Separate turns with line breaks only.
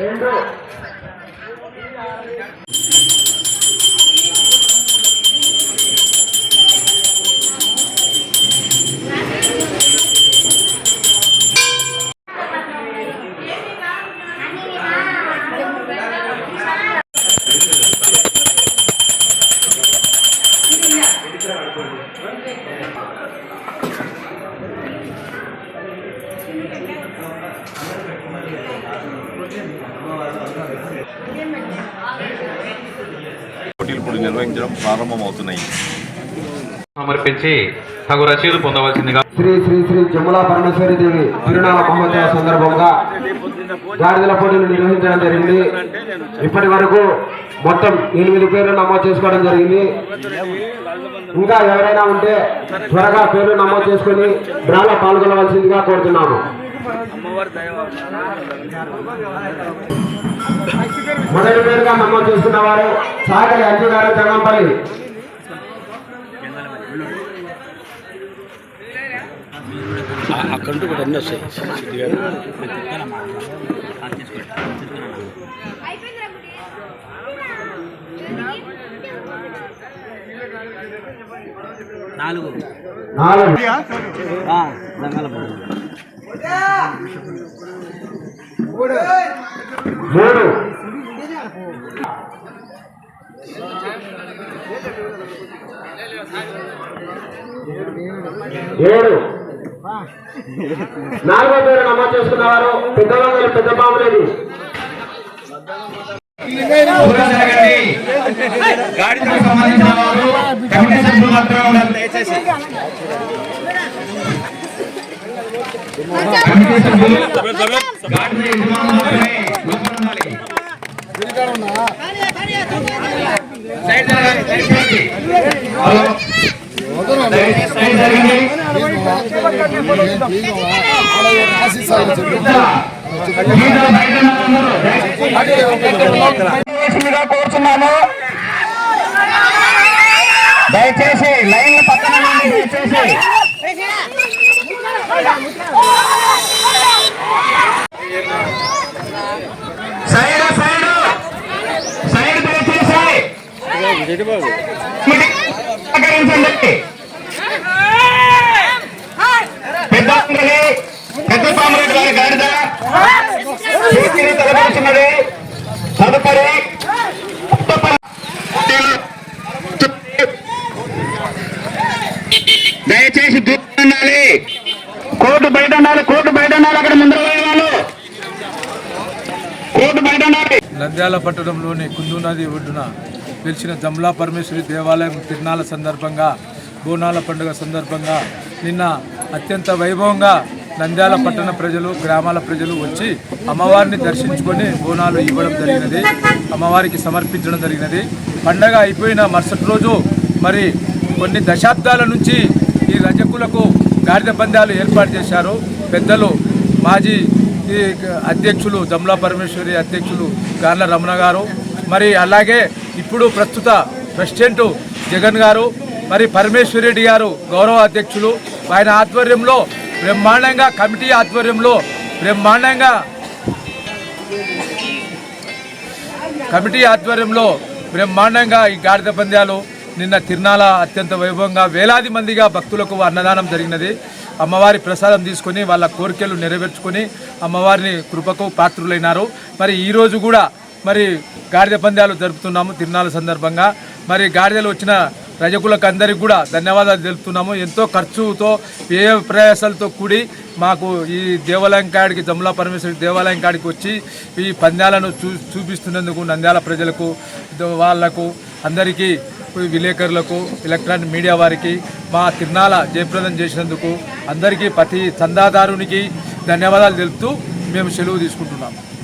రెండు
పోటీలు ఇప్పుడు నిర్వహించడం ప్రారంభమవుతున్నాయి.
సమర్పించి తగు రసీదు పొందవలసిందిగా
శ్రీ శ్రీ శ్రీ జములా పరమేశ్వరి దేవి తిరునామ మహోత్సవ సందర్భంగా గాడిదల పోటీలు నిర్వహించడం జరిగింది. ఇప్పటి వరకు మొత్తం ఎనిమిది పేర్లు నమోదు చేసుకోవడం జరిగింది. ఇంకా ఎవరైనా ఉంటే త్వరగా పేర్లు నమోదు చేసుకుని డ్రాలో పాల్గొనవలసిందిగా కోరుతున్నాము మొదటి పేరుగా నమోదు చేసుకున్న వారు సాగరి అంజు గారు జంగంపల్లి.
అక్కడ కూడా అన్నీ వస్తాయి సిద్ధి గారు నాలుగు
నాలుగు మూడు. ఏడు. నాలుగో పేరు నమోదు చేసుకున్నవారు పెద్దవాళ్ళు పెద్ద బాబులేది.
గాడిదకు సంబంధించిన వారు కమిటీ సభ్యులు మాత్రమే ఉండాలి దయచేసి కమిటీ సభ్యులు యజమానులు మాత్రమే కోరుతున్నాము దయచేసి లైన్ పక్కన దయచేసి. తదుపరి దయచేసి దూరం ఉండాలి కోర్టు బయట ఉండాలి కోర్టు బయట ఉండాలి అక్కడ ముందర వాళ్ళు. కోర్టు బయట ఉండాలి
నంద్యాల పట్టణంలోని కుందు నది ఒడ్డున గెలిచిన జమ్లా పరమేశ్వరి దేవాలయం తిరునాళ్ళ సందర్భంగా బోనాల పండుగ సందర్భంగా నిన్న అత్యంత వైభవంగా నంద్యాల పట్టణ ప్రజలు గ్రామాల ప్రజలు వచ్చి అమ్మవారిని దర్శించుకొని బోనాలు ఇవ్వడం జరిగినది అమ్మవారికి సమర్పించడం జరిగినది. పండగ అయిపోయిన మరుసటి రోజు మరి కొన్ని దశాబ్దాల నుంచి ఈ రజకులకు గాడిద పందాలు ఏర్పాటు చేశారు. పెద్దలు మాజీ ఈ అధ్యక్షులు జమ్లా పరమేశ్వరి అధ్యక్షులు గార్ల రమణ గారు మరి అలాగే ఇప్పుడు ప్రస్తుత ప్రెసిడెంట్ జగన్ గారు మరి పరమేశ్వర్ రెడ్డి గారు గౌరవ అధ్యక్షులు ఆయన ఆధ్వర్యంలో బ్రహ్మాండంగా కమిటీ ఆధ్వర్యంలో బ్రహ్మాండంగా కమిటీ ఆధ్వర్యంలో బ్రహ్మాండంగా ఈ గాడిద పంద్యాలు నిన్న తిరునాల అత్యంత వైభవంగా వేలాది మందిగా భక్తులకు అన్నదానం జరిగినది. అమ్మవారి ప్రసాదం తీసుకొని వాళ్ళ కోరికలు నెరవేర్చుకొని అమ్మవారిని కృపకు పాత్రులైనారు. మరి ఈరోజు కూడా మరి గాడిద పందాలు జరుపుతున్నాము తిరునాల సందర్భంగా. మరి గాడిదలు వచ్చిన ప్రజకులకు అందరికి కూడా ధన్యవాదాలు తెలుపుతున్నాము. ఎంతో ఖర్చుతో వ్యయ ప్రయాసాలతో కూడి మాకు ఈ దేవాలయం కాడికి జములా పరమేశ్వరి దేవాలయం కాడికి వచ్చి ఈ పందాలను చూ చూపిస్తున్నందుకు నంద్యాల ప్రజలకు వాళ్ళకు అందరికీ విలేకరులకు ఎలక్ట్రానిక్ మీడియా వారికి మా తిరునాల జయప్రదం చేసినందుకు అందరికీ ప్రతి చందాదారునికి ధన్యవాదాలు తెలుపుతూ మేము సెలవు తీసుకుంటున్నాము.